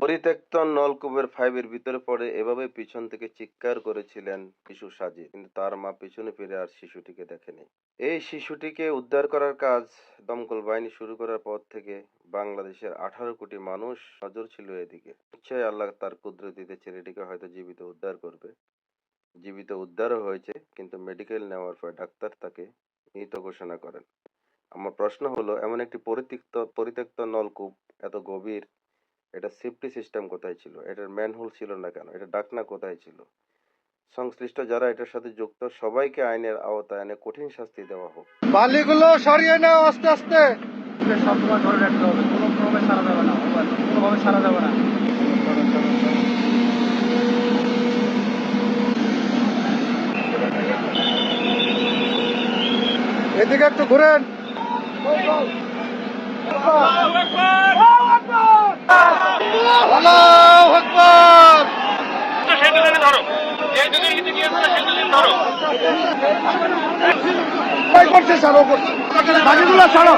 পরিত্যক্ত নলকূপের ফাইভের ভিতরে পড়ে এভাবে পিছন থেকে চিৎকার করেছিলেন শিশু কিন্তু তার মা পিছনে ফিরে আর শিশুটিকে দেখেনি। এই শিশুটিকে উদ্ধার করার কাজ দমকল বাহিনী শুরু করার পর থেকে বাংলাদেশের আঠারো কোটি মানুষ নজর ছিল এদিকে। নিশ্চয়ই আল্লাহ তার কুদরতিতে ছেলেটিকে হয়তো জীবিত উদ্ধার করবে। জীবিত উদ্ধারও হয়েছে, কিন্তু মেডিকেল নেওয়ার পর ডাক্তার তাকে মৃত ঘোষণা করেন। আমার প্রশ্ন হলো, এমন একটি পরিত্যক্ত পরিত্যক্ত নলকূপ এত গভীর এটা সেফটি সিস্টেম কোথায় ছিল? এটার ম্যানহোল ছিল না কেন? এটা ডাকনা কোথায় ছিল? সংশ্লিষ্ট যারা এটার সাথে যুক্ত, সবাইকে আইনের আওতায় এনে কঠিন শাস্তি দেওয়া হোক। বালিগুলো সরিয়ে নাও আস্তে আস্তে। ধরে রাখতে হবে। কোনোভাবে সারা না কোনোভাবে সারা না। এদিকে একটু ঘুরেন। আল্লাহু আকবার। করছে ছাড়ো করছে। বাকিগুলো ছাড়ো।